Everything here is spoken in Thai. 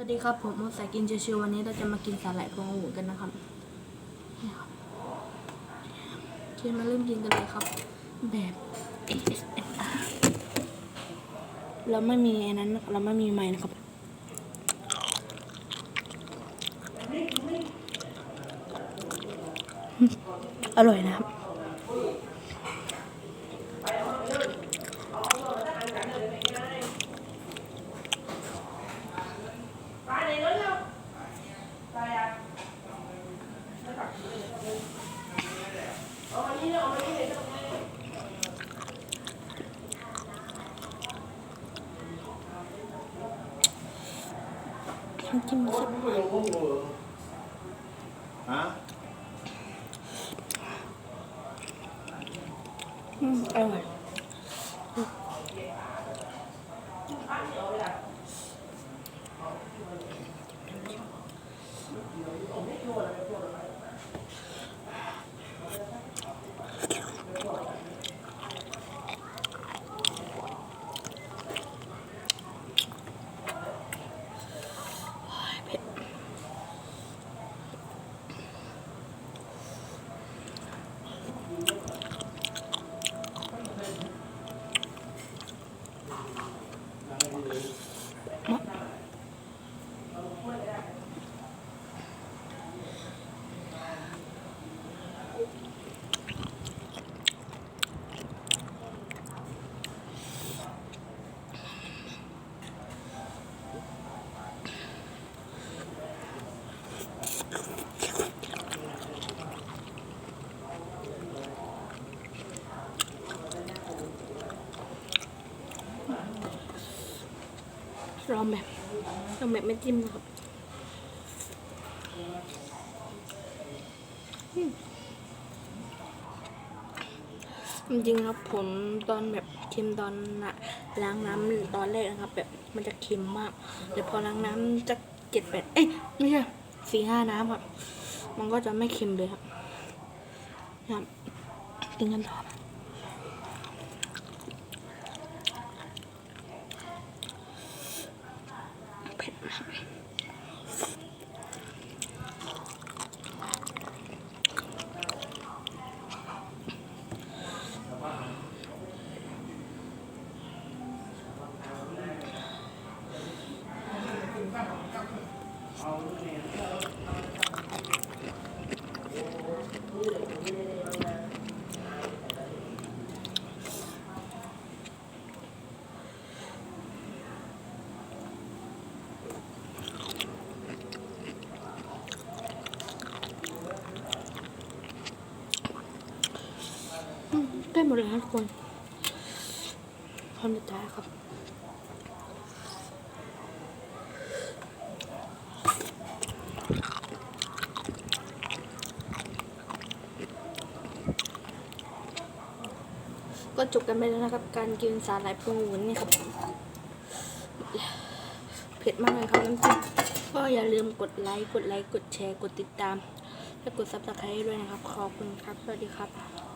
สวัสดีครับ ผมสายกินชิวๆวันนี้เราจะมากินสาหร่ายพวงองุ่นกันนะครับนี่ครับโอเคมาเริ่มกินกันเลยครับ แบบ ASMR เราไม่มีอันนั้นเราไม่มีไม้นะครับ อร่อยนะครับ น้ำจิ้มแลอแบบลอแบบไม่จิ้มนะครับจริงๆครับผมตอนแบบเค็มตอนนะล้างน้ำตอนแรกนะครับ แบบมันจะเค็มมากแต่พอล้างน้ำจะเจ็ดแปดเอ้ยไม่ใช่สี่ห้าน้ำครับ มันก็จะไม่เค็มเลยครับครับกินกันต่อ フフフ。 ได้หมดเลยทุกคนความสุดท้ายครับก็จบกันไปแล้วนะครับ การกินสาหร่ายพวงหวุนนี่ครับ เผ็ดมากเลยครับน้ำจิ้มก็อย่าลืมกดไลค์ กดไลค์ กดแชร์ กดติดตาม และกดซับสไครต์ด้วยนะครับ ขอบคุณครับ สวัสดีครับ